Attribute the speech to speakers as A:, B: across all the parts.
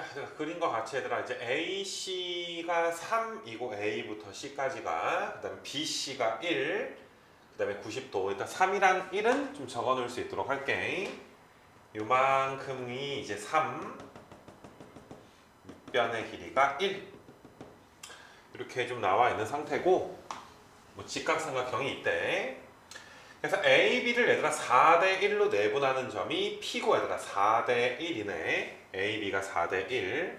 A: 자, 그린 것 같이 얘들아 이제 AC가 3이고 A부터 C까지가 그 다음에 BC가 1, 그 다음에 90도. 일단 3이랑 1은 좀 적어 놓을 수 있도록 할게. 요만큼이 이제 3 밑변의 길이가 1 이렇게 좀 나와 있는 상태고 뭐 직각삼각형이 있대. 그래서 A, B를 얘들아 4대 1로 내분하는 점이 P고 얘들아 4대 1이네. A, B가 4대 1.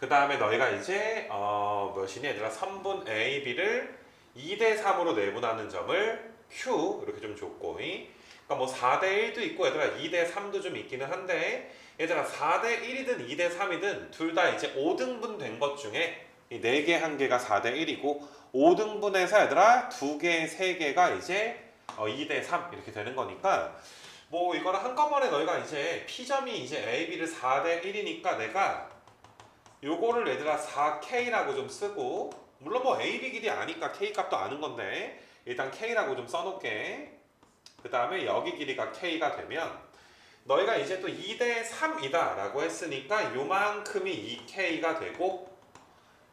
A: 그 다음에 너희가 이제 어 몇이니 얘들아 선분 A, B를 2대 3으로 내분하는 점을 Q 이렇게 좀 줬고 그러니까 뭐 4대 1도 있고 얘들아 2대 3도 좀 있기는 한데 얘들아 4대 1이든 2대 3이든 둘 다 이제 5등분 된 것 중에 이 4개 한 개가 4대 1이고 5등분해서 얘들아 2개, 3개가 이제 어, 2대 3 이렇게 되는 거니까 뭐 이거는 한꺼번에 너희가 이제 P점이 이제 A, B를 4대 1이니까 내가 요거를 얘들아 4K라고 좀 쓰고 물론 뭐 A, B 길이 아니까 K 값도 아는 건데 일단 K라고 좀 써놓게. 그 다음에 여기 길이가 K가 되면 너희가 이제 또 2대 3이다 라고 했으니까 요만큼이 2K가 되고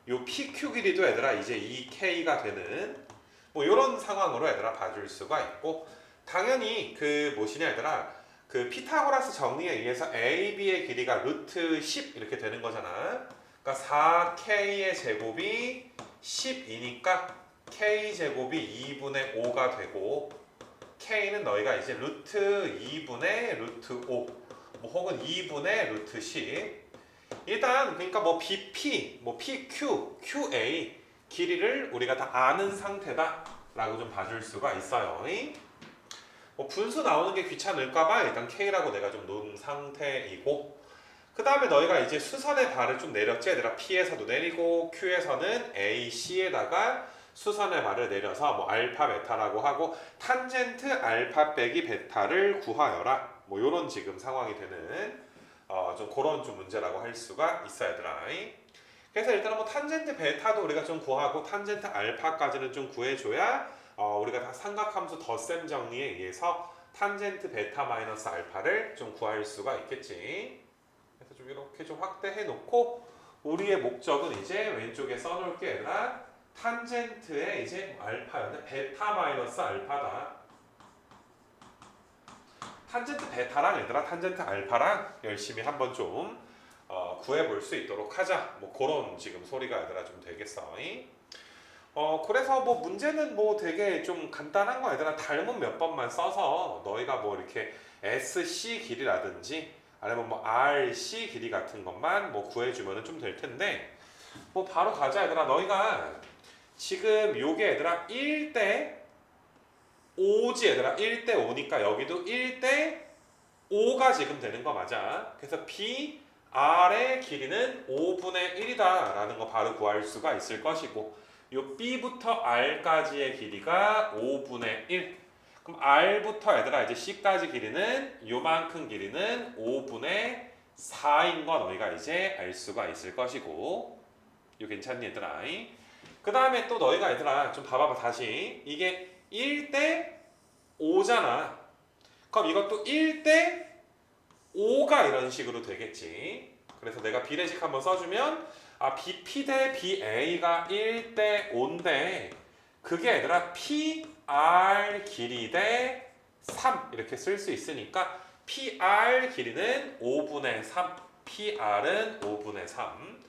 A: 요 PQ 길이도 얘들아 이제 2K가 되는 뭐 이런 상황으로 얘들아 봐줄 수가 있고 당연히 그 무엇이냐 얘들아 그 피타고라스 정리에 의해서 AB의 길이가 루트 10 이렇게 되는 거잖아 그러니까 4K의 제곱이 10이니까 K 제곱이 2분의 5가 되고 K는 너희가 이제 루트 2분의 루트 5, 뭐 혹은 2분의 루트 10. 일단 그러니까 뭐 BP, 뭐 PQ, QA 길이를 우리가 다 아는 상태다 라고 좀 봐줄 수가 있어요. 뭐 분수 나오는 게 귀찮을까봐 일단 K라고 내가 좀 놓은 상태이고 그 다음에 너희가 이제 수선의 발을 좀 내렸지? 얘들아 P에서도 내리고 Q에서는 A, C에다가 수선의 발을 내려서 뭐 알파 베타라고 하고 탄젠트 알파 빼기 베타를 구하여라. 뭐 요런 지금 상황이 되는 어 좀 그런 좀 문제라고 할 수가 있어 얘들아. 그래서 일단은 뭐 탄젠트 베타도 우리가 좀 구하고 탄젠트 알파까지는 좀 구해줘야 어 우리가 다 삼각함수 덧셈 정리에 의해서 탄젠트 베타 마이너스 알파를 좀 구할 수가 있겠지. 그래서 좀 이렇게 좀 확대해 놓고 우리의 목적은 이제 왼쪽에 써놓을게 얘들아. 탄젠트의 이제 알파였네. 베타 마이너스 알파다. 탄젠트 베타랑 얘들아 탄젠트 알파랑 열심히 한번 좀 어, 구해볼 수 있도록 하자. 뭐 그런 지금 소리가 얘들아 좀 되겠어. 이? 어 그래서 뭐 문제는 뭐 되게 좀 간단한 거 얘들아 닮은 몇 번만 써서 너희가 뭐 이렇게 SC 길이라든지 아니면 뭐 RC 길이 같은 것만 뭐 구해주면 좀 될 텐데 뭐 바로 가자 얘들아. 너희가 지금 요게 얘들아 1대 5지 얘들아. 1대 5니까 여기도 1대 5가 지금 되는 거 맞아? 그래서 B R의 길이는 5분의 1이다 라는 거 바로 구할 수가 있을 것이고 요 B부터 R까지의 길이가 5분의 1 그럼 R부터 얘들아 이제 C까지 길이는 요만큼 길이는 5분의 4인 거 너희가 이제 알 수가 있을 것이고. 요 괜찮니 얘들아? 그 다음에 또 너희가 얘들아 좀 봐봐봐 다시. 이게 1대 5잖아. 그럼 이것도 1대 5가 이런 식으로 되겠지. 그래서 내가 비례식 한번 써주면 아 BP 대 BA가 1대 5인데 그게 얘들아 PR 길이 대 3 이렇게 쓸 수 있으니까 PR 길이는 5분의 3 PR은 5분의 3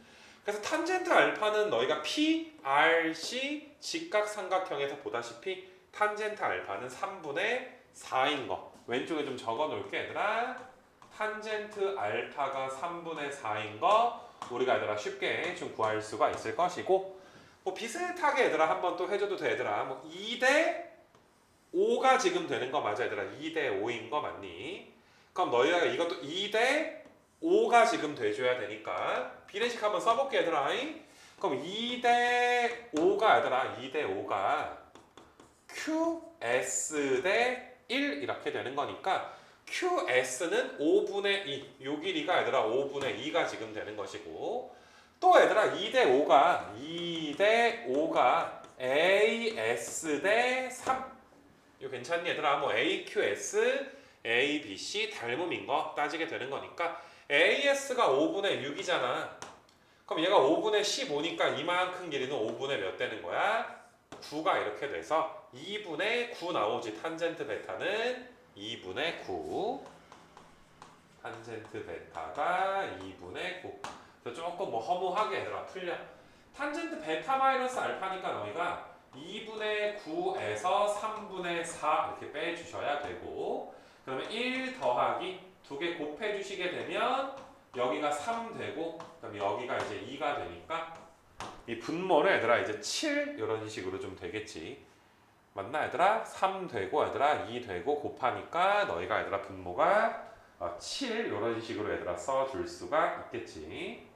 A: 그래서 탄젠트 알파는 너희가 PRC 직각삼각형에서 보다시피 탄젠트 알파는 3분의 4인 거. 왼쪽에 좀 적어 놓을게 얘들아. 탄젠트 알파가 3분의 4인 거 우리가 얘들아 쉽게 좀 구할 수가 있을 것이고 뭐 비슷하게 얘들아 한번 또 해줘도 돼 얘들아. 뭐 2대 5가 지금 되는 거 맞아 얘들아? 2대 5인 거 맞니? 그럼 너희가 이것도 2대 5가 지금 돼줘야 되니까 비례식 한번 써볼게 얘들아. 그럼 2대 5가 얘들아 2대 5가 QS 대 1 이렇게 되는 거니까 QS는 5분의 2, 요 길이가 얘들아 5분의 2가 지금 되는 것이고 또 얘들아 2대 5가 2대 5가 AS 대 3. 이거 괜찮니 얘들아? 뭐 AQS, ABC 닮음인 거 따지게 되는 거니까 AS가 5분의 6이잖아. 그럼 얘가 5분의 15니까 이만큼 길이는 5분의 몇 되는 거야? 9가 이렇게 돼서 2분의 9 나오지. 탄젠트 베타는 2분의 9. 탄젠트 베타가 2분의 9. 그래서 조금 뭐 허무하게 얘들아 풀려. 탄젠트 베타 마이너스 알파니까 너희가 2분의 9에서 3분의 4 이렇게 빼주셔야 되고 그러면 1 더하기 두 개 곱해 주시게 되면 여기가 3 되고 그다음에 여기가 이제 2가 되니까 이 분모를 얘들아 이제 7 이런 식으로 좀 되겠지 맞나 얘들아? 3 되고 얘들아 2 되고 곱하니까 너희가 얘들아 분모가 어, 7 이런 식으로 얘들아 써줄 수가 있겠지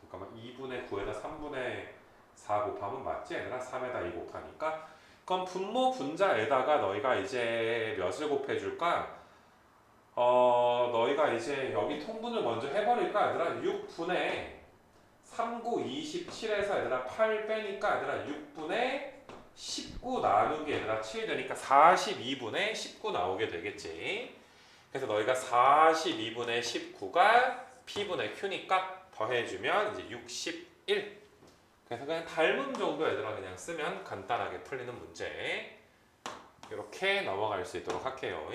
A: 잠깐만 2분의 9에다 3분의 4 곱하면 맞지? 얘들아 3에다 2 곱하니까 그럼 분모 분자에다가 너희가 이제 몇을 곱해줄까? 어 너희가 이제 여기 통분을 먼저 해버릴까 얘들아 6분의 3, 9, 27에서 얘들아 8 빼니까 얘들아 6분의 19 나누기 얘들아 7 되니까 42분의 19 나오게 되겠지. 그래서 너희가 42분의 19가 P분의 Q니까 더해주면 이제 61 그래서 그냥 닮음 정도 얘들아 그냥 쓰면 간단하게 풀리는 문제. 이렇게 넘어갈 수 있도록 할게요